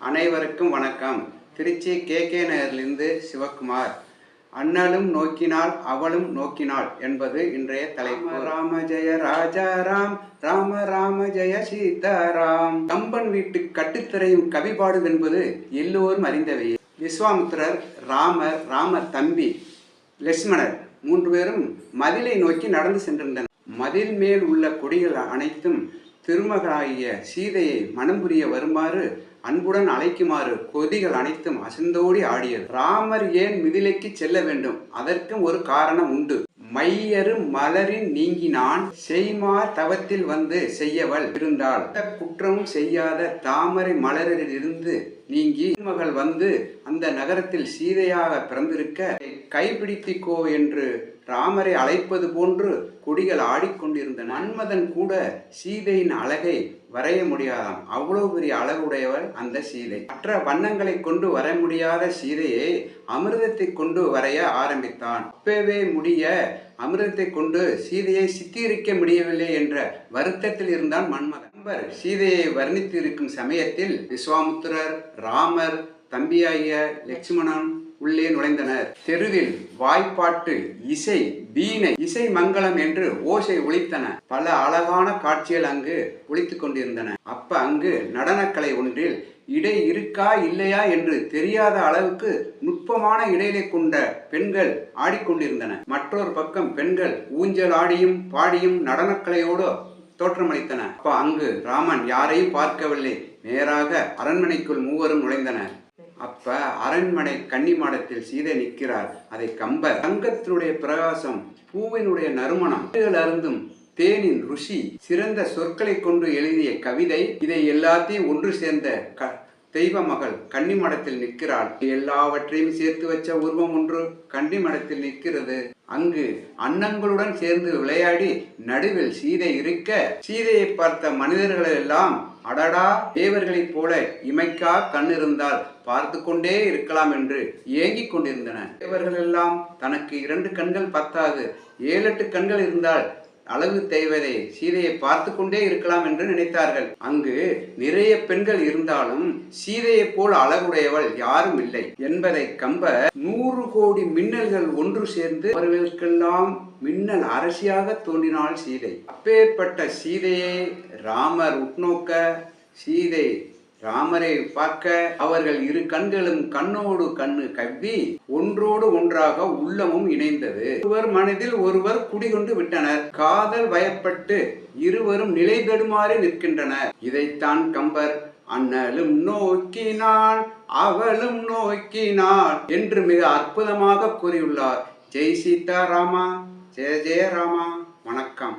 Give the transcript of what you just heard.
அனைவருக்கும் வணக்கம். Tiruchi K. K. நகரிலிருந்து சிவகுமார் அண்ணலும் நோக்கினாள் அவளும் நோக்கினாள் என்பது இன்றைய தலைப்பு. ராம ஜெய ராஜா ராம். ராம ராம ஜெய சீதாராம். கம்பன் வீட்டு கட்டுத்திரையும் கவிபாடு என்பது எல்லோரும் அறிந்தவையே விஸ்வாமித்திரர் ராமர் ராமர் தம்பி லட்சுமணர் மூன்று பேரும் மதிலை நோக்கி நடந்து சென்றிருந்தனர். மதில் மேல் உள்ள கொடிகள் அனைத்தும் திருமகளாகிய சீதையை மனம் புரிய வருமாறு அன்புடன் அழைக்குமாறு கொதிகள் அனைத்தும் அசந்தோடி ஆடியது. ராமர் ஏன் மிதிலைக்கு செல்ல வேண்டும்? அதற்கும் ஒரு காரணம் உண்டு. மையரு மலரின் நீங்கினான். செய்மா தவத்தில் வந்து செய்யவள் இருந்தால் குற்றமும் செய்யாத தாமரை மலரில் இருந்து நீங்கி மகள் வந்து அந்த நகரத்தில் சீதையாக பிறந்திருக்க கைப்பிடித்திக்கோ என்று ராமரை அழைப்பது போன்று கொடிகள் ஆடிக்கொண்டிருந்த மன்மதன் கூட சீதையின் அழகை வரைய முடியாதாம். அவ்வளவு பெரிய அழகுடையவள் அந்த சீதை. மற்ற வண்ணங்களை கொண்டு வர முடியாத சீதையை அமிர்தத்தை கொண்டு வரைய ஆரம்பித்தான். அப்பவே முடிய அமிர்தத்தை கொண்டு சீதையை சித்தரிக்க முடியவில்லை என்ற வருத்தத்தில் இருந்தான் மன்மதன். சீதையை வர்ணித்து இருக்கும் சமயத்தில் விஸ்வாமுத்திரர் ராமர் தம்பியாகிய லட்சுமணன் உள்ளே நுழைந்தனர். தெருவில் வாய்ப்பாட்டு இசை வீணை இசை மங்களம் என்று ஓசை ஒழித்தன. பல அழகான காட்சிகள் அங்கு ஒலித்துக் கொண்டிருந்தன. அப்ப அங்கு நடனக்கலை ஒன்றில் இடை இருக்கா இல்லையா என்று தெரியாத அளவுக்கு நுட்பமான இடையிலை கொண்ட பெண்கள் ஆடிக்கொண்டிருந்தன. மற்றொரு பக்கம் பெண்கள் ஊஞ்சல் ஆடியும் பாடியும் நடனக்கலையோடு தோற்றமளித்தன. அப்ப அங்கு ராமன் யாரையும் பார்க்கவில்லை. நேராக அரண்மனைக்குள் மூவரும் நுழைந்தனர். அப்ப அரண்மனை கன்னி மாடத்தில் சீதை நிற்கிறார். அதை கம்பர் தங்கத்தினுடைய பிரகாசம் பூவினுடைய நறுமணம் அருந்தும் தேனின் ருஷி சிறந்த சொற்களை கொண்டு எழுதிய கவிதை. இதை எல்லாத்தையும் ஒன்று சேர்ந்த க தெய்வ மகள் கன்னிமடத்தில் நிற்கிறாள். எல்லாவற்றையும் சேர்த்து வச்ச உருவம் ஒன்று கன்னிமடத்தில் நிற்கிறது. அங்கு அன்னங்களுடன் சேர்ந்து விளையாடி நடுவில் சீதை இருக்க சீதையை பார்த்த மனிதர்கள் எல்லாம் அடடா தேவர்களைப் போல இமைக்கா கண் இருந்தால் பார்த்து கொண்டே இருக்கலாம் என்று ஏங்கிக் கொண்டிருந்தன தேவர்கள் எல்லாம் தனக்கு இரண்டு கண்கள் பத்தாது ஏழு எட்டு கண்கள் இருந்தால் அழகு தேவதை சீதையை பார்த்து கொண்டே இருக்கலாம் என்று நினைத்தார்கள். அங்கு நிறைய பெண்கள் இருந்தாலும் சீதையை போல் அழகுடையவள் யாரும் இல்லை என்பதை கம்ப நூறு கோடி மின்னல்கள் ஒன்று சேர்ந்து அவர்களுக்கெல்லாம் மின்னல் அரசியாக தோன்றினாள் சீதை. அப்பேற்பட்ட சீதையை ராமர் உட்நோக்க சீதை ராமரை பார்க்க அவர்கள் இரு கண்களும் கண்ணோடு கண்ணு கவ்வி ஒன்றோடு ஒன்றாக உள்ளமும் இணைந்தது. ஒருவர் மனதில் ஒருவர் குடிகொண்டு விட்டனர். காதல் வயப்பட்டு இருவரும் நிலை தடுமாறி நிற்கின்றனர். இதைத்தான் கம்பர் அண்ணலும் நோக்கினான் அவளும் நோக்கினாள் என்று மிக அற்புதமாக கூறியுள்ளார். ஜெய் சீதா ராமா ஜெய ஜெய ராமா. வணக்கம்.